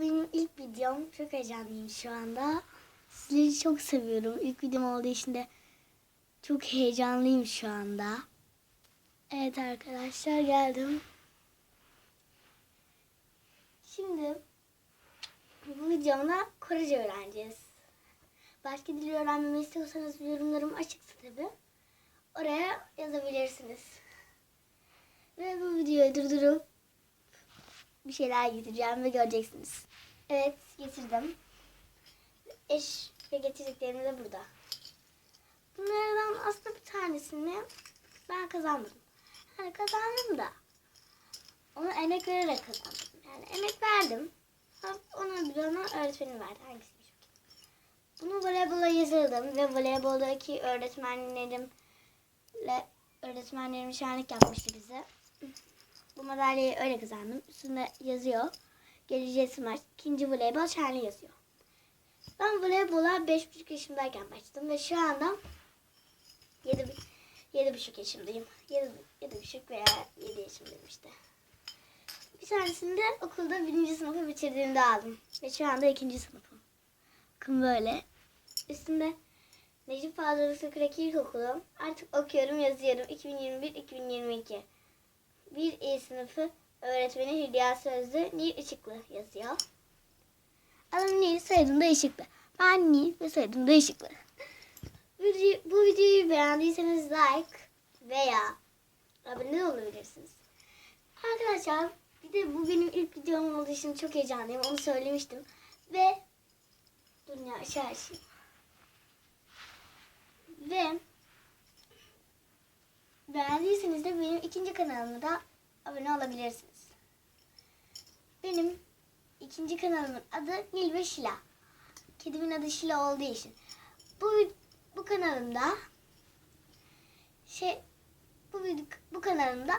Benim ilk videom. Çok heyecanlıyım şu anda. Sizleri çok seviyorum. İlk videom olduğu için de çok heyecanlıyım şu anda. Evet arkadaşlar geldim. Şimdi bu videomda Korece öğreneceğiz. Başka dil öğrenmemi istiyorsanız yorumlarım açıksa tabi. Oraya yazabilirsiniz. Ve bu videoyu durdurup bir şeyler getireceğim ve göreceksiniz. Evet getirdim. Eş ve getirdiklerim de burada. Bunlardan aslında bir tanesini ben kazandım. Yani kazandım da onu emek vererek kazandım. Yani emek verdim. Onu bir ona öğretmenim verdi. Hangisiymiş? Bunu voleybola yazıldım ve voleyboldaki öğretmenlerimle öğretmenlerim şenlik yapmıştı bize. Bu madalyayı öyle kazandım. Üstünde yazıyor. Geleceğiz maç. ikinci voleybol şenliği yazıyor. Ben voleybola 5,5 yaşındayken başladım ve şu anda 7 7,5 yaşındayım. 7 7,5 veya 7 yaşındayım işte. Bir tanesini de okulda birinci sınıfı bitirdiğimde aldım. Ve şu anda ikinci sınıfım. Bakın böyle. Üstünde Necip Fazıl Sıkırak İlkokulu. Artık okuyorum yazıyorum. 2021-2022. Bir E sınıfı öğretmeni Hülya Sözlü Nil Işıklı yazıyor. Adım Nil, soyadım da Işıklı. Ben Nil ve soyadım da Işıklı. Bu videoyu beğendiyseniz like veya abone olabilirsiniz. Arkadaşlar bir de bu benim ilk videom olduğu için çok heyecanlıyım. Onu söylemiştim. Ve dünya aşağı aşağı. Ve beğendiyseniz de benim ikinci kanalıma da abone olabilirsiniz. Benim ikinci kanalımın adı Nil ve Şila. Kedimin adı Şila olduğu için. Bu bu kanalımda şey bu bu kanalımda